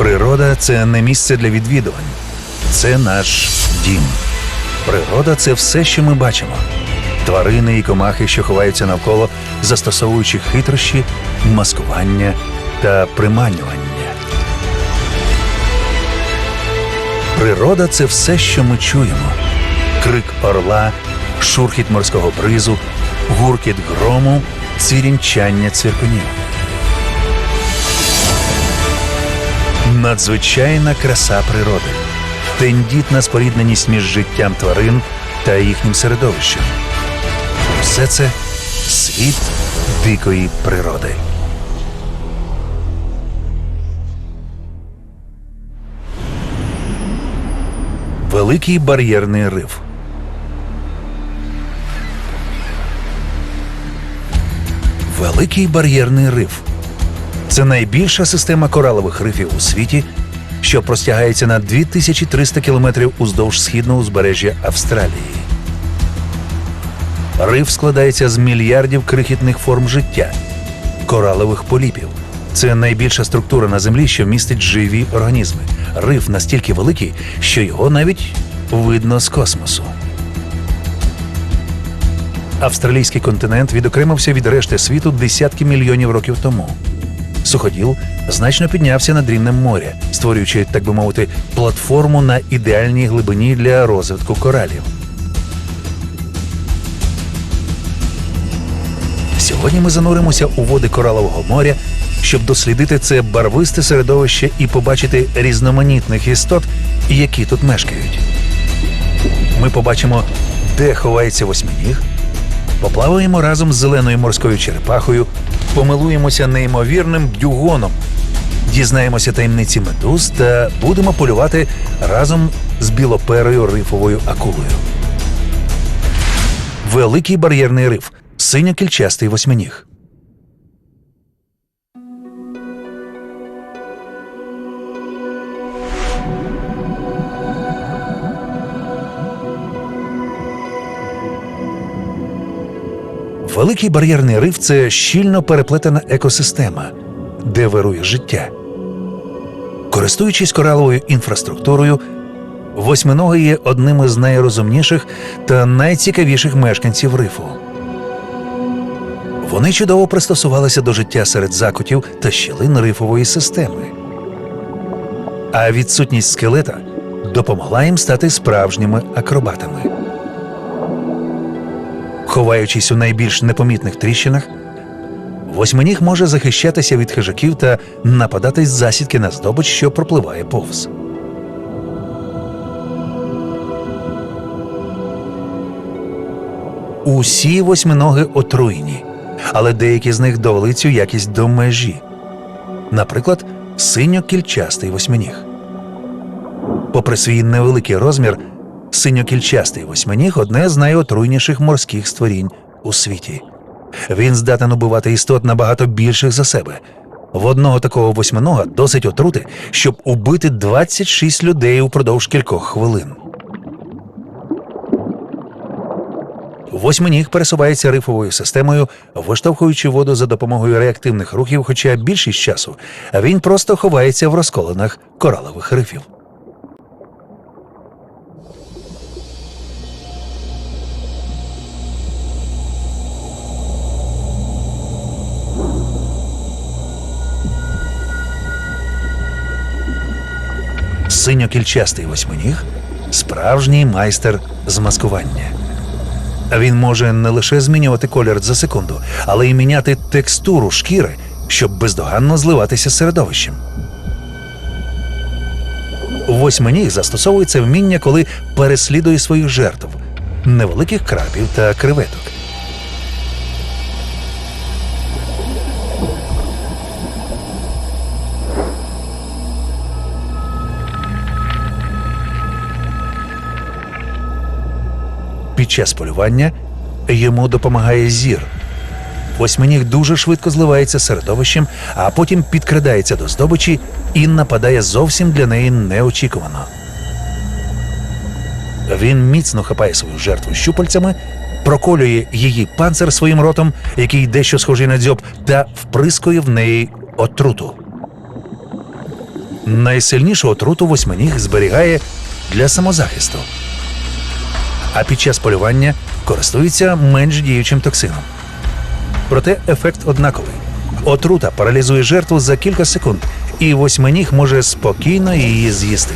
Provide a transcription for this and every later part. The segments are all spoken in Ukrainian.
Природа це не місце для відвідувань, це наш дім. Природа це все, що ми бачимо. Тварини і комахи, що ховаються навколо, застосовуючи хитрощі, маскування та приманювання. Природа це все, що ми чуємо: крик орла, шурхіт морського бризу, гуркіт грому, цвірінчання цвіркунів. Надзвичайна краса природи, тендітна спорідненість між життям тварин та їхнім середовищем. Все це світ дикої природи. Великий бар'єрний риф. Великий бар'єрний риф це найбільша система коралових рифів у світі, що простягається на 2300 кілометрів уздовж східного узбережжя Австралії. Риф складається з мільярдів крихітних форм життя, коралових поліпів. Це найбільша структура на землі, що містить живі організми. Риф настільки великий, що його навіть видно з космосу. Австралійський континент відокремився від решти світу десятки мільйонів років тому. Суходіл значно піднявся над рівнем моря, створюючи, так би мовити, платформу на ідеальній глибині для розвитку коралів. Сьогодні ми зануримося у води коралового моря, щоб дослідити це барвисте середовище і побачити різноманітних істот, які тут мешкають. Ми побачимо, де ховається восьминіг, поплаваємо разом з зеленою морською черепахою, помилуємося неймовірним дюгоном, дізнаємося таємниці медуз та будемо полювати разом з білоперою рифовою акулою. Великий бар'єрний риф, синьо-кільчастий восьминіг. Великий бар'єрний риф це щільно переплетена екосистема, де вирує життя. Користуючись кораловою інфраструктурою, восьминоги є одним із найрозумніших та найцікавіших мешканців рифу. Вони чудово пристосувалися до життя серед закутів та щілин рифової системи. А відсутність скелета допомогла їм стати справжніми акробатами. Ховаючись у найбільш непомітних тріщинах, восьминіг може захищатися від хижаків та нападати з засідки на здобич, що пропливає повз. Усі восьминоги отруєні, але деякі з них довели цю якість до межі. Наприклад, синьо-кільчастий восьминіг. Попри свій невеликий розмір, синьо-кільчастий восьминіг одне з найотруйніших морських створінь у світі. Він здатен убивати істот набагато більших за себе. В одного такого восьминога досить отрути, щоб убити 26 людей упродовж кількох хвилин. Восьминіг пересувається рифовою системою, виштовхуючи воду за допомогою реактивних рухів, хоча більшість часу він просто ховається в розколинах коралових рифів. Синьокільчастий восьминіг справжній майстер з маскування. Він може не лише змінювати колір за секунду, але й міняти текстуру шкіри, щоб бездоганно зливатися з середовищем. Восьминіг застосовує це вміння, коли переслідує своїх жертв невеликих крабів та креветок. Час полювання йому допомагає зір. Восьминіг дуже швидко зливається з середовищем, а потім підкрадається до здобичі і нападає зовсім для неї неочікувано. Він міцно хапає свою жертву щупальцями, проколює її панцир своїм ротом, який дещо схожий на дзьоб, та вприскує в неї отруту. найсильнішу отруту восьминіг зберігає для самозахисту, а під час полювання користується менш діючим токсином. Проте ефект однаковий. Отрута паралізує жертву за кілька секунд, і восьминіг може спокійно її з'їсти.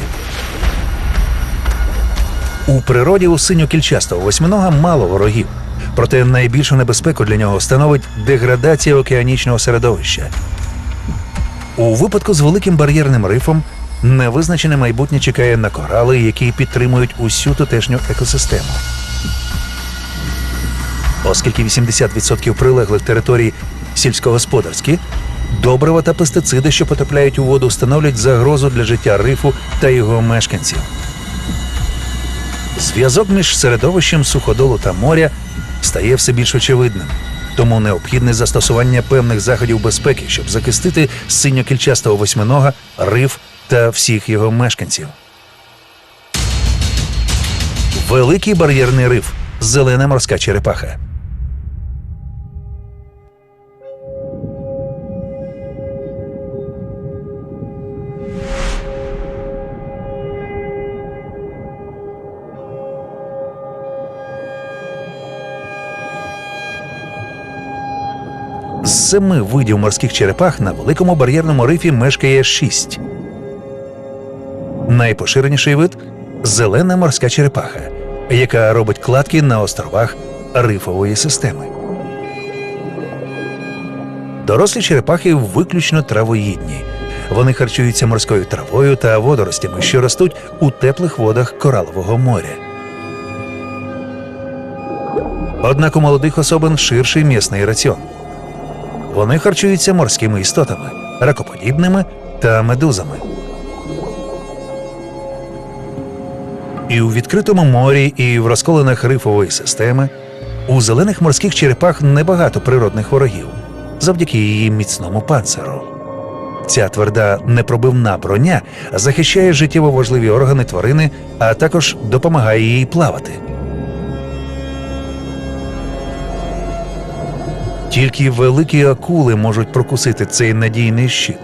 У природі у синьокільчастого восьминога мало ворогів, проте найбільшу небезпеку для нього становить деградація океанічного середовища. У випадку з великим бар'єрним рифом невизначене майбутнє чекає на корали, які підтримують усю тутешню екосистему. Оскільки 80% прилеглих територій сільськогосподарські, добрива та пестициди, що потрапляють у воду, становлять загрозу для життя рифу та його мешканців. Зв'язок між середовищем суходолу та моря стає все більш очевидним, тому необхідне застосування певних заходів безпеки, щоб захистити синьокільчастого восьминога, риф та всіх його мешканців. Великий бар'єрний риф зелена морська черепаха. Семи видів морських черепах на великому бар'єрному рифі мешкає шість. Найпоширеніший вид зелена морська черепаха, яка робить кладки на островах рифової системи. Дорослі черепахи виключно травоїдні. Вони харчуються морською травою та водоростями, що ростуть у теплих водах коралового моря. Однак у молодих особин ширший м'ясний раціон. Вони харчуються морськими істотами, ракоподібними та медузами. І у відкритому морі, і в розколинах рифової системи у зелених морських черепах небагато природних ворогів завдяки її міцному панциру. Ця тверда непробивна броня захищає життєво важливі органи тварини, а також допомагає їй плавати. Тільки великі акули можуть прокусити цей надійний щит.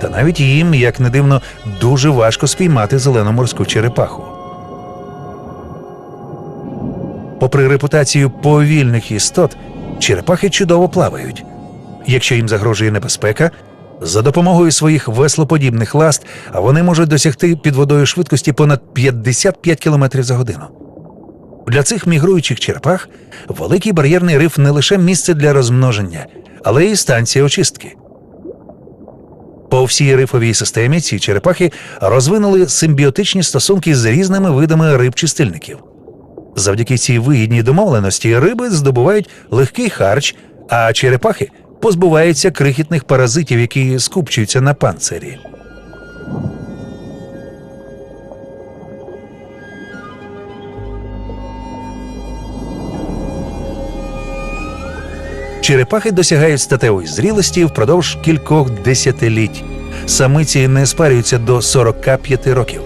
Та навіть їм, як не дивно, дуже важко спіймати зелену морську черепаху. Попри репутацію повільних істот, черепахи чудово плавають. Якщо їм загрожує небезпека, за допомогою своїх веслоподібних ласт вони можуть досягти під водою швидкості понад 55 км за годину. Для цих мігруючих черепах великий бар'єрний риф не лише місце для розмноження, але й станція очистки. По всій рифовій системі ці черепахи розвинули симбіотичні стосунки з різними видами риб-чистильників. Завдяки цій вигідній домовленості риби здобувають легкий харч, а черепахи позбуваються крихітних паразитів, які скупчуються на панцирі. Черепахи досягають статевої зрілості впродовж кількох десятиліть. Самиці не спарюються до 45 років.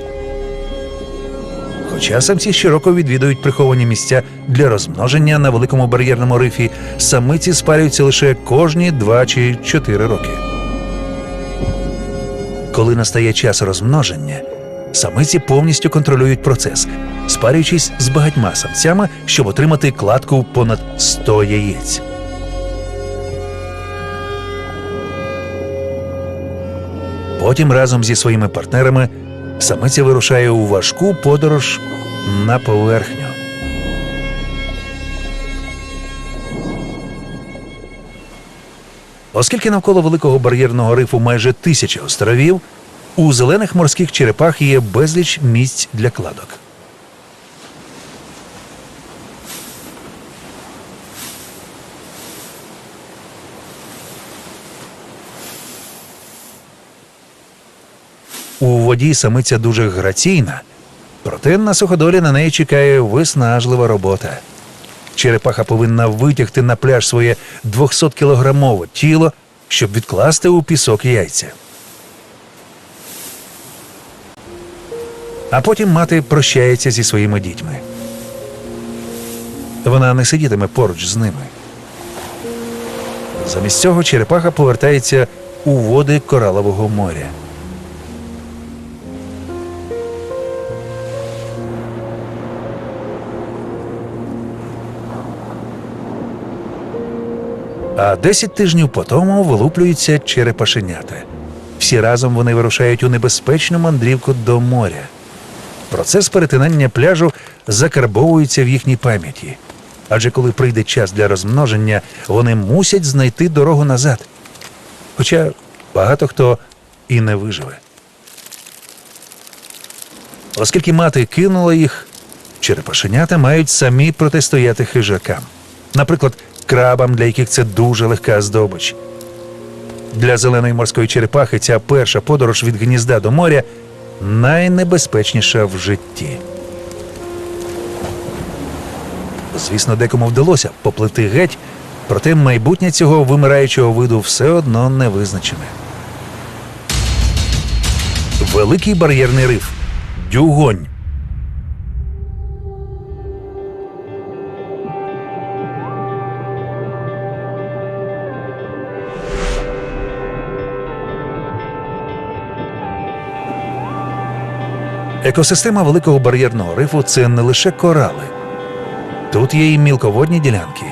Хоча самці щороку відвідують приховані місця для розмноження на великому бар'єрному рифі, самиці спарюються лише кожні 2 чи 4 роки. Коли настає час розмноження, самиці повністю контролюють процес, спарюючись з багатьма самцями, щоб отримати кладку понад 100 яєць. Потім разом зі своїми партнерами самиця вирушає у важку подорож на поверхню. Оскільки навколо великого бар'єрного рифу майже тисяча островів, у зелених морських черепах є безліч місць для кладок. У воді самиця дуже граційна, проте на суходолі на неї чекає виснажлива робота. Черепаха повинна витягти на пляж своє 200-кілограмове тіло, щоб відкласти у пісок яйця. А потім мати прощається зі своїми дітьми. Вона не сидітиме поруч з ними. Замість цього черепаха повертається у води коралового моря. А 10 тижнів по тому вилуплюються черепашенята. Всі разом вони вирушають у небезпечну мандрівку до моря. Процес перетинання пляжу закарбовується в їхній пам'яті. Адже коли прийде час для розмноження, вони мусять знайти дорогу назад. Хоча багато хто і не виживе. Оскільки мати кинула їх, черепашенята мають самі протистояти хижакам. Наприклад, крабам, для яких це дуже легка здобич. Для зеленої морської черепахи ця перша подорож від гнізда до моря найнебезпечніша в житті. Звісно, декому вдалося поплити геть, проте майбутнє цього вимираючого виду все одно не визначене. Великий бар'єрний риф. Дюгонь. Екосистема великого бар'єрного рифу це не лише корали. Тут є і мілководні ділянки.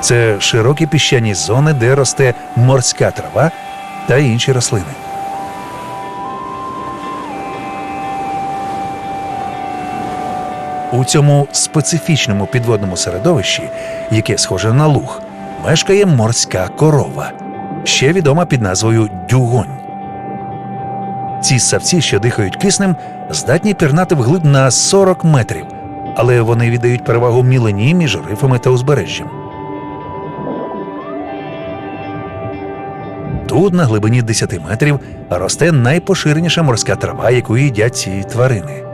Це широкі піщані зони, де росте морська трава та інші рослини. У цьому специфічному підводному середовищі, яке схоже на луг, мешкає морська корова, ще відома під назвою дюгонь. Ці ссавці, що дихають киснем, здатні пірнати вглиб на 40 метрів, але вони віддають перевагу мілені між рифами та узбережжям. Тут, на глибині 10 метрів, росте найпоширеніша морська трава, яку їдять ці тварини.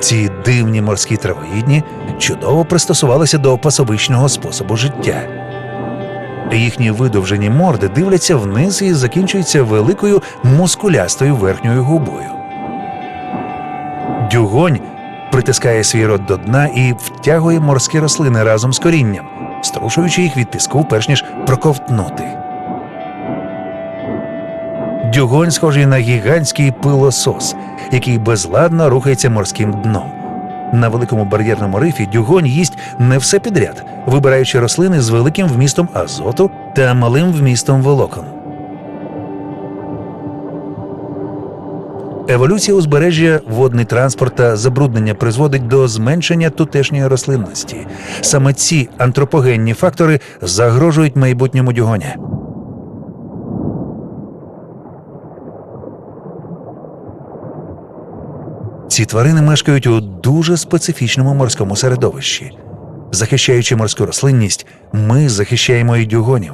Ці дивні морські травоїдні чудово пристосувалися до пасовищного способу життя. Їхні видовжені морди дивляться вниз і закінчуються великою мускулястою верхньою губою. Дюгонь притискає свій рот до дна і втягує морські рослини разом з корінням, струшуючи їх від піску, перш ніж проковтнути. Дюгонь схожий на гігантський пилосос, який безладно рухається морським дном. На великому бар'єрному рифі дюгонь їсть не все підряд, вибираючи рослини з великим вмістом азоту та малим вмістом волокон. Еволюція узбережжя, водний транспорт та забруднення призводить до зменшення тутешньої рослинності. Саме ці антропогенні фактори загрожують майбутньому дюгоня. Ці тварини мешкають у дуже специфічному морському середовищі. Захищаючи морську рослинність, ми захищаємо і дюгонів.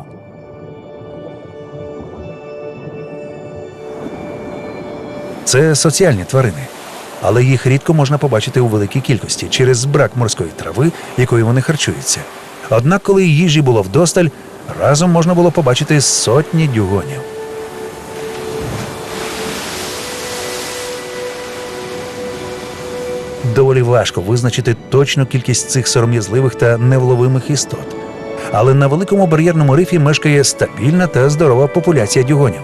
Це соціальні тварини, але їх рідко можна побачити у великій кількості через брак морської трави, якою вони харчуються. Однак, коли їжі було вдосталь, разом можна було побачити сотні дюгонів. Доволі важко визначити точну кількість цих сором'язливих та невловимих істот. Але на великому бар'єрному рифі мешкає стабільна та здорова популяція дюгонів.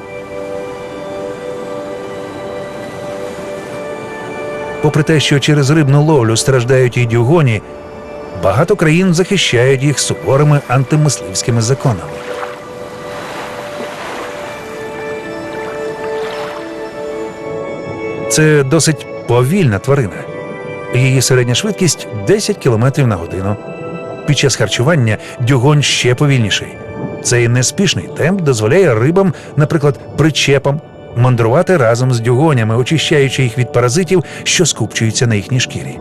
Попри те, що через рибну ловлю страждають і дюгоні, багато країн захищають їх суворими антимисливськими законами. Це досить повільна тварина. Її середня швидкість 10 км на годину. Під час харчування дюгонь ще повільніший. Цей неспішний темп дозволяє рибам, наприклад, причепам, мандрувати разом з дюгонями, очищаючи їх від паразитів, що скупчуються на їхній шкірі.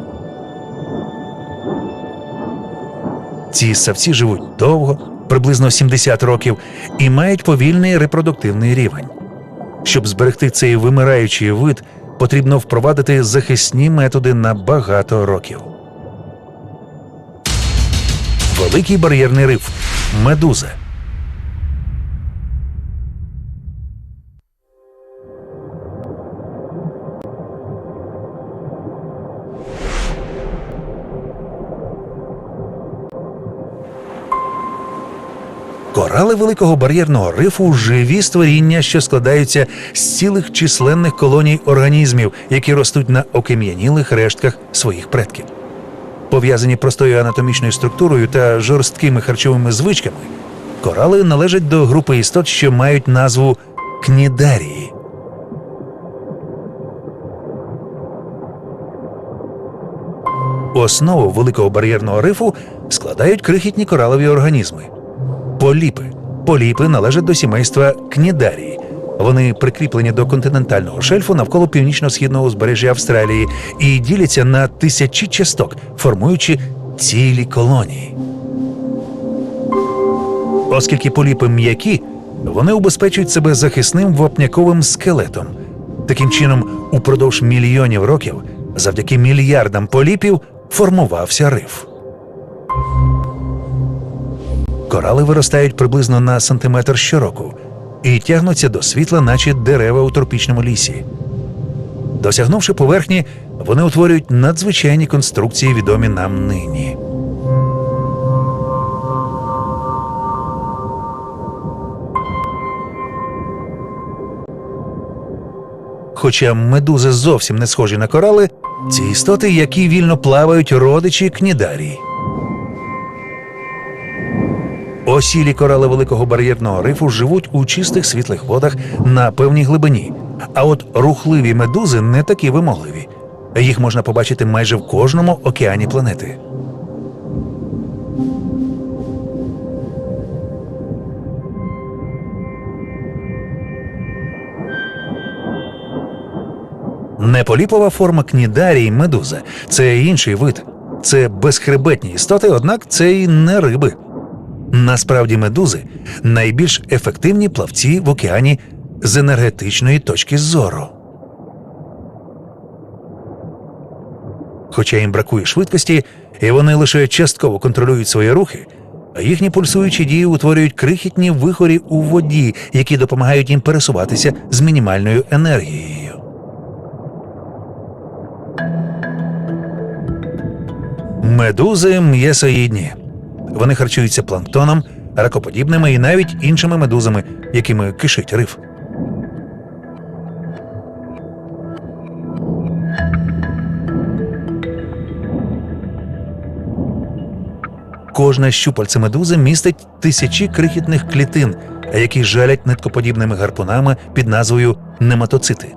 Ці ссавці живуть довго, приблизно 70 років, і мають повільний репродуктивний рівень. Щоб зберегти цей вимираючий вид, потрібно впровадити захисні методи на багато років. Великий бар'єрний риф медуза. Корали великого бар'єрного рифу живі створіння, що складаються з цілих численних колоній організмів, які ростуть на окем'янілих рештках своїх предків. Пов'язані простою анатомічною структурою та жорсткими харчовими звичками, корали належать до групи істот, що мають назву кнідарії. Основу великого бар'єрного рифу складають крихітні коралові організми. Поліпи. Поліпи належать до сімейства кнідарії. Вони прикріплені до континентального шельфу навколо північно-східного узбережжя Австралії і діляться на тисячі часток, формуючи цілі колонії. Оскільки поліпи м'які, вони убезпечують себе захисним вапняковим скелетом. Таким чином, упродовж мільйонів років, завдяки мільярдам поліпів, формувався риф. Корали виростають приблизно на сантиметр щороку і тягнуться до світла, наче дерева у тропічному лісі. Досягнувши поверхні, вони утворюють надзвичайні конструкції, відомі нам нині. Хоча медузи зовсім не схожі на корали, ці істоти, які вільно плавають, родичі кнідарії. Осілі корали великого бар'єрного рифу живуть у чистих світлих водах на певній глибині. А от рухливі медузи не такі вимогливі. Їх можна побачити майже в кожному океані планети. Неполіпова форма кнідарії медуза це інший вид. Це безхребетні істоти, однак це і не риби. Насправді медузи найбільш ефективні плавці в океані з енергетичної точки зору. Хоча їм бракує швидкості, і вони лише частково контролюють свої рухи, а їхні пульсуючі дії утворюють крихітні вихорі у воді, які допомагають їм пересуватися з мінімальною енергією. Медузи м'ясоїдні. Вони харчуються планктоном, ракоподібними і навіть іншими медузами, якими кишить риф. Кожне щупальце медузи містить тисячі крихітних клітин, які жалять ниткоподібними гарпунами під назвою нематоцити.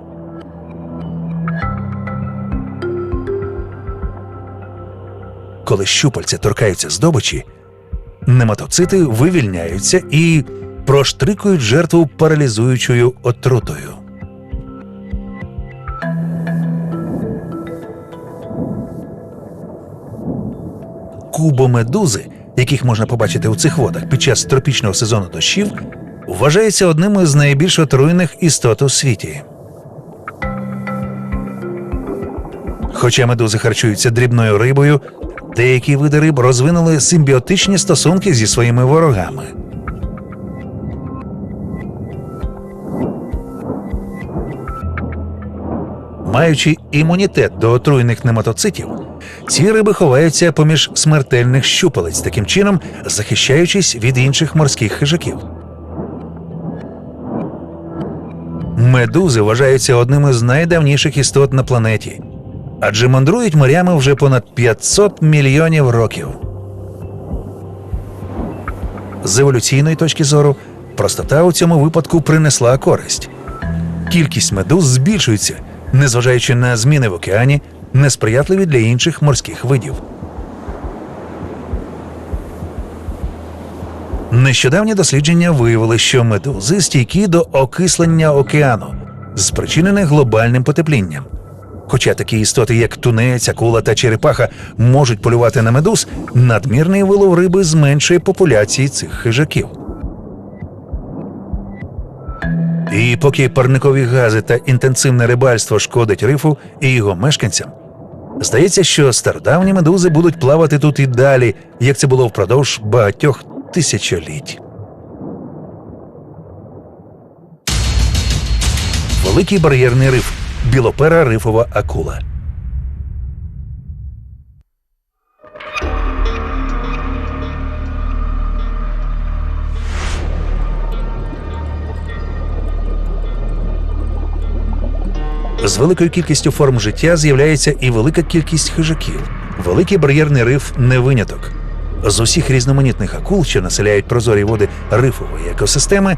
Коли щупальця торкаються здобичі, нематоцити вивільняються і проштрикують жертву паралізуючою отрутою. Кубомедузи, яких можна побачити у цих водах під час тропічного сезону дощів, вважаються одним із найбільш отруйних істот у світі. Хоча медузи харчуються дрібною рибою, деякі види риб розвинули симбіотичні стосунки зі своїми ворогами. Маючи імунітет до отруйних нематоцитів, ці риби ховаються поміж смертельних щупалець, таким чином захищаючись від інших морських хижаків. Медузи вважаються одним із найдавніших істот на планеті, адже мандрують морями вже понад 500 мільйонів років. З еволюційної точки зору, простота у цьому випадку принесла користь. Кількість медуз збільшується, незважаючи на зміни в океані, несприятливі для інших морських видів. Нещодавні дослідження виявили, що медузи стійкі до окислення океану, спричинене глобальним потеплінням. Хоча такі істоти, як тунець, акула та черепаха, можуть полювати на медуз, надмірний вилов риби зменшує популяції цих хижаків. І поки парникові гази та інтенсивне рибальство шкодить рифу і його мешканцям, здається, що стародавні медузи будуть плавати тут і далі, як це було впродовж багатьох тисячоліть. Великий бар'єрний риф білопера рифова акула. З великою кількістю форм життя з'являється і велика кількість хижаків. Великий бар'єрний риф не виняток. З усіх різноманітних акул, що населяють прозорі води рифової екосистеми,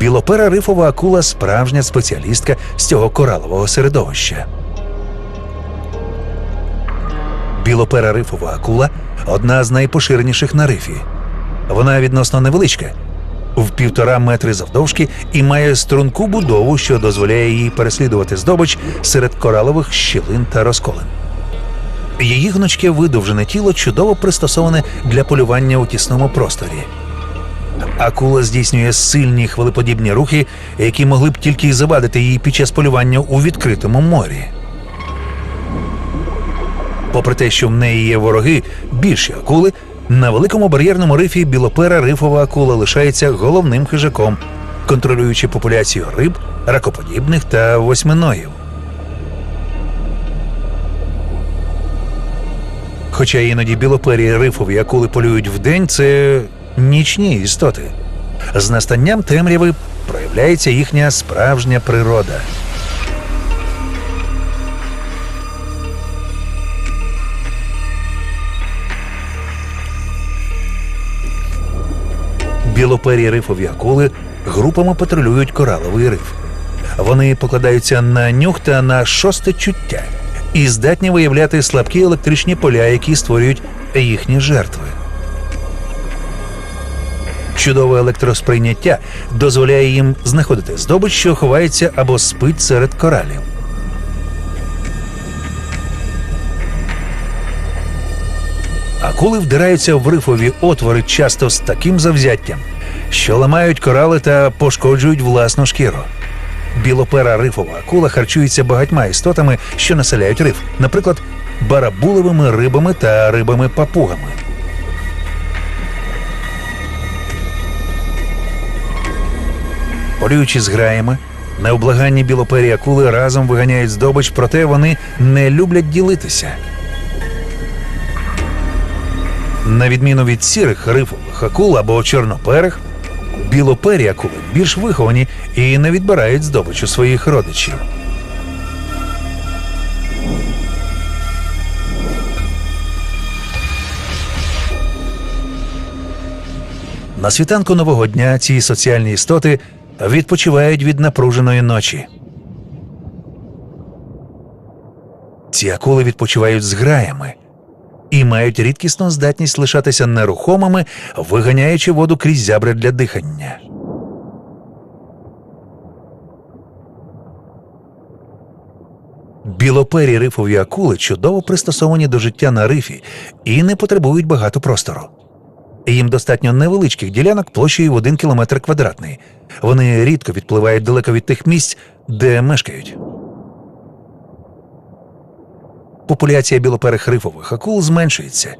білопера рифова акула справжня спеціалістка з цього коралового середовища. Білопера рифова акула одна з найпоширеніших на рифі. Вона відносно невеличка, в півтора метри завдовжки і має струнку будову, що дозволяє їй переслідувати здобич серед коралових щілин та розколин. Її гнучке видовжене тіло чудово пристосоване для полювання у тісному просторі. Акула здійснює сильні хвилеподібні рухи, які могли б тільки завадити їй під час полювання у відкритому морі. Попри те, що в неї є вороги, більші акули, на великому бар'єрному рифі білопера рифова акула лишається головним хижаком, контролюючи популяцію риб, ракоподібних та восьминогів. Хоча іноді білопері рифові акули полюють вдень, це нічні істоти. З настанням темряви проявляється їхня справжня природа. Білопері рифові акули групами патрулюють кораловий риф. Вони покладаються на нюх та на шосте чуття і здатні виявляти слабкі електричні поля, які створюють їхні жертви. Чудове електросприйняття дозволяє їм знаходити здобич, що ховається або спить серед коралів. Акули вдираються в рифові отвори часто з таким завзяттям, що ламають корали та пошкоджують власну шкіру. Білопера рифова акула харчується багатьма істотами, що населяють риф, наприклад, барабулевими рибами та рибами-папугами. Полюючи з граями, необлаганні білопері акули разом виганяють здобич, проте вони не люблять ділитися. На відміну від сірих рифових акул або чорноперих, білопері акули більш виховані і не відбирають здобич у своїх родичів. На світанку нового дня ці соціальні істоти відпочивають від напруженої ночі. Ці акули відпочивають з граями і мають рідкісну здатність лишатися нерухомими, виганяючи воду крізь зябри для дихання. Білопері рифові акули чудово пристосовані до життя на рифі і не потребують багато простору. Їм достатньо невеличких ділянок площею в один кілометр квадратний. Вони рідко відпливають далеко від тих місць, де мешкають. Популяція білоперих рифових акул зменшується,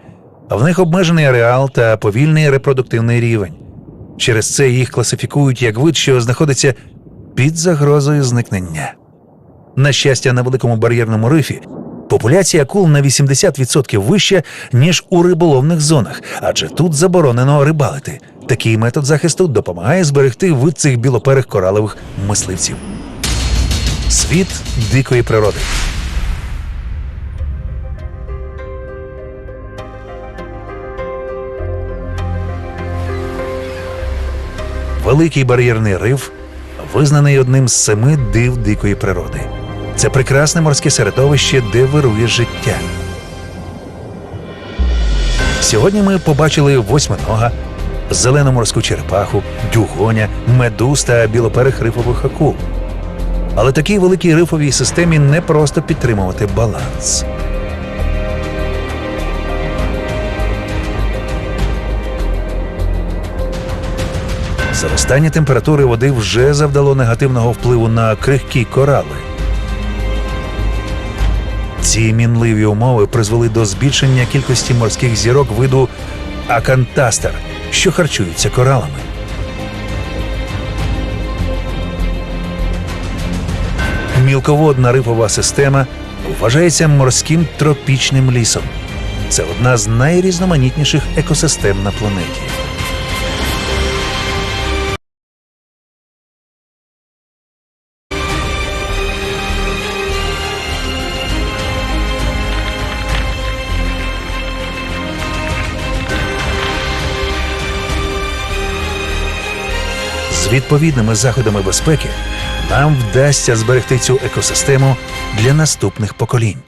а в них обмежений ареал та повільний репродуктивний рівень. Через це їх класифікують як вид, що знаходиться під загрозою зникнення. На щастя, на великому бар'єрному рифі популяція акул на 80% вища, ніж у риболовних зонах, адже тут заборонено рибалити. Такий метод захисту допомагає зберегти вид цих білоперих коралових мисливців. Світ дикої природи. Великий бар'єрний риф визнаний одним з семи див дикої природи. Це прекрасне морське середовище, де вирує життя. Сьогодні ми побачили восьминога, зелену морську черепаху, дюгоня, медуз та білоперих рифових акул. Але такій великій рифовій системі не просто підтримувати баланс. Зростання температури води вже завдало негативного впливу на крихкі корали. Ці мінливі умови призвели до збільшення кількості морських зірок виду акантастер, що харчуються коралами. Мілководна рифова система вважається морським тропічним лісом. Це одна з найрізноманітніших екосистем на планеті. Відповідними заходами безпеки нам вдасться зберегти цю екосистему для наступних поколінь.